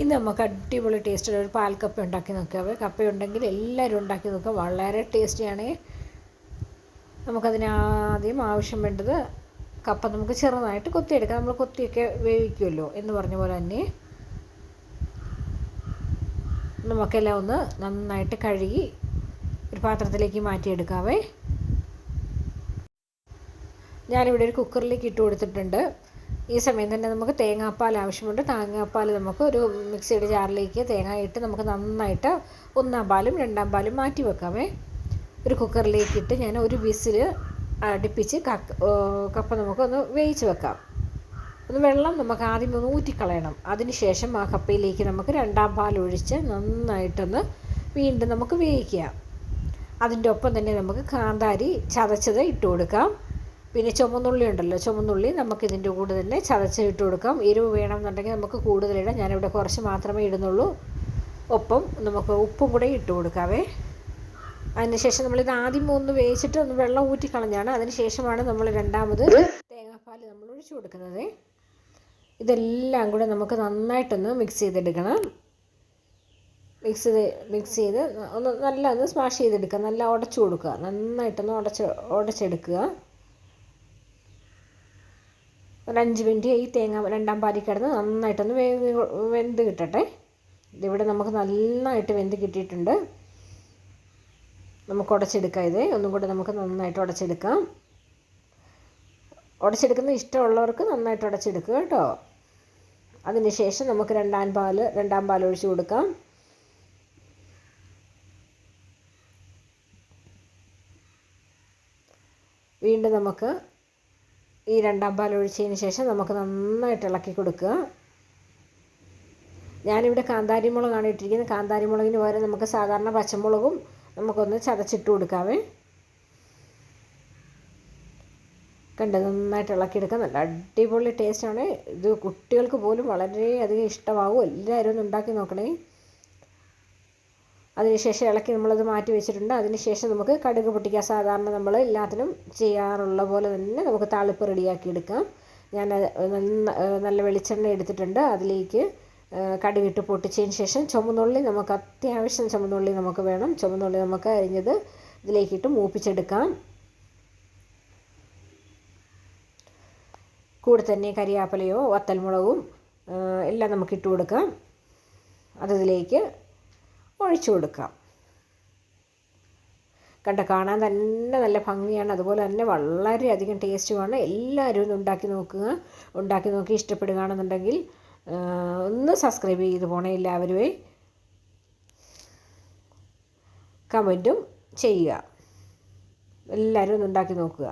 ഇന്ന് നമുക്ക് അടിപൊളി ടേസ്റ്റുള്ള ഒരു പാൽ കപ്പ ഉണ്ടാക്കി നോക്കാം. കപ്പയുണ്ടെങ്കിൽ എല്ലാവരും ഉണ്ടാക്കി നോക്കുക വളരെ ടേസ്റ്റിയാണ് നമുക്കതിന് ആദ്യം ആവശ്യം വേണ്ടത് കപ്പ നമുക്ക് ചെറുതായിട്ട് കൊത്തിയെടുക്കാം. നമ്മൾ കൊത്തിയൊക്കെ വേവിക്കുമല്ലോ എന്ന് പറഞ്ഞ പോലെ തന്നെ. നമുക്കെല്ലാം ഒന്ന് നന്നായിട്ട് കഴുകി ഒരു പാത്രത്തിലേക്ക് മാറ്റിയെടുക്കാവേ. ഞാനിവിടെ ഒരു കുക്കറിലേക്ക് ഇട്ട് കൊടുത്തിട്ടുണ്ട്. ഈ സമയം തന്നെ നമുക്ക് തേങ്ങാപ്പാൽ ആവശ്യമുണ്ട്. തേങ്ങാപ്പാൽ നമുക്ക് ഒരു മിക്സിയുടെ ജാറിലേക്ക് തേങ്ങ ഇട്ട് നമുക്ക് നന്നായിട്ട് ഒന്നാം പാലും രണ്ടാം പാലും മാറ്റി വെക്കാമേ. ഒരു കുക്കറിലേക്ക് ഇട്ട് ഞാൻ ഒരു വിസിൽ അടുപ്പിച്ച് കപ്പ നമുക്കൊന്ന് വേവിച്ച് വെക്കാം. ഒന്ന് വെള്ളം നമുക്ക് ആദ്യം ഒന്ന് ഊറ്റിക്കളയണം. അതിന് ശേഷം ആ കപ്പയിലേക്ക് നമുക്ക് രണ്ടാം പാൽ ഒഴിച്ച് നന്നായിട്ടൊന്ന് വീണ്ടും നമുക്ക് വേവിക്കാം. അതിന്റെ ഒപ്പം തന്നെ നമുക്ക് കാന്താരി ചതച്ചത് ഇട്ട് കൊടുക്കാം. പിന്നെ ചുമന്നുള്ളി ഉണ്ടല്ലോ ചുമന്നുള്ളി നമുക്ക് ഇതിന്റെ കൂടെ തന്നെ ചതച്ച് ഇട്ട് കൊടുക്കാം. എരിവ് വേണമെന്നുണ്ടെങ്കിൽ നമുക്ക് കൂടുതലിടാം. ഞാനിവിടെ കുറച്ച് മാത്രമേ ഇടുന്നുള്ളൂ. ഒപ്പം നമുക്ക് ഉപ്പും കൂടെ ഇട്ട് കൊടുക്കാവേ. അതിനുശേഷം നമ്മളിത് ആദ്യം ഒന്ന് വേവിച്ചിട്ട് ഒന്ന് വെള്ളം ഊറ്റിക്കളഞ്ഞാണ് അതിന് ശേഷമാണ് നമ്മൾ രണ്ടാമത് തേങ്ങാപ്പാൽ നമ്മൾ ഒഴിച്ചു കൊടുക്കുന്നത്. ഇതെല്ലാം കൂടെ നമുക്ക് നന്നായിട്ടൊന്ന് മിക്സ് ചെയ്തെടുക്കണം. മിക്സ് ചെയ്ത് മിക്സ് ചെയ്ത് ഒന്ന് നല്ല ഒന്ന് സ്മാഷ് ചെയ്തെടുക്കുക. നല്ല ഉടച്ചു കൊടുക്കുക. നന്നായിട്ടൊന്ന് ഉടച്ച് ഉടച്ചെടുക്കുക. ഒരു അഞ്ച് മിനിറ്റ് ഈ തേങ്ങ രണ്ടാം പാലിൽ കിടന്ന് നന്നായിട്ടൊന്ന് വേവ് വെന്ത് കിട്ടട്ടെ. ഇതിവിടെ നമുക്ക് നന്നായിട്ട് വെന്ത് കിട്ടിയിട്ടുണ്ട്. നമുക്ക് ഉടച്ചെടുക്കാം ഇത്. ഒന്നും കൂടെ നമുക്ക് നന്നായിട്ട് ഉടച്ചെടുക്കാം. ഉടച്ചെടുക്കുന്ന ഇഷ്ടമുള്ളവർക്ക് നന്നായിട്ട് ഉടച്ചെടുക്കുക കേട്ടോ. അതിനുശേഷം നമുക്ക് രണ്ടാം പാൽ രണ്ടാം പാൽ ഒഴിച്ചു കൊടുക്കാം. വീണ്ടും നമുക്ക് ഈ രണ്ടാം പാൽ ഒഴിച്ചതിന് ശേഷം നമുക്ക് നന്നായിട്ട് ഇളക്കി കൊടുക്കുക. ഞാനിവിടെ കാന്താരി മുളകാണ് ഇട്ടിരിക്കുന്നത്. കാന്താരി മുളകിന് പകരം നമുക്ക് സാധാരണ പച്ചമുളകും നമുക്കൊന്ന് ചതച്ചിട്ട് കൊടുക്കാവേ. കണ്ട്? നന്നായിട്ട് ഇളക്കിയെടുക്കാം നല്ല അടിപൊളി ടേസ്റ്റാണ് ഇത് കുട്ടികൾക്ക് പോലും വളരെയധികം ഇഷ്ടമാകും എല്ലാവരും ഒന്ന് ഉണ്ടാക്കി നോക്കണേ. അതിനുശേഷം ഇളക്കി നമ്മളത് മാറ്റി വെച്ചിട്ടുണ്ട്. അതിനുശേഷം നമുക്ക് കടുക് പൊട്ടിക്കുക. സാധാരണ നമ്മൾ എല്ലാത്തിനും ചെയ്യാറുള്ള പോലെ തന്നെ നമുക്ക് താളിപ്പ് റെഡിയാക്കി എടുക്കാം. ഞാൻ നല്ല വെളിച്ചെണ്ണ എടുത്തിട്ടുണ്ട്. അതിലേക്ക് കടുകിട്ട് പൊട്ടിച്ചതിന് ശേഷം ചുമന്നുള്ളി നമുക്ക് അത്യാവശ്യം ചുമന്നുള്ളി നമുക്ക് വേണം. ചുമന്നുള്ളി നമുക്ക് അരിഞ്ഞത് ഇതിലേക്കിട്ട് മൂപ്പിച്ചെടുക്കാം. കൂടെ തന്നെ കരിയാപ്പലയോ വത്തൽമുളകും എല്ലാം നമുക്ക് ഇട്ട് കൊടുക്കാം അതിലേക്ക് ഒഴിച്ചു കൊടുക്കാം. കണ്ട കാണാൻ തന്നെ നല്ല ഭംഗിയാണ്. അതുപോലെ തന്നെ വളരെയധികം ടേസ്റ്റുമാണ് എല്ലാവരും ഒന്ന് ഉണ്ടാക്കി നോക്കുക. ഉണ്ടാക്കി നോക്കി ഇഷ്ടപ്പെടുകയാണെന്നുണ്ടെങ്കിൽ ഒന്ന് സബ്സ്ക്രൈബ് ചെയ്ത് പോണേ എല്ലാവരുമേ കമന്റും ചെയ്യുക. എല്ലാവരും ഒന്ന് ഉണ്ടാക്കി നോക്കുക.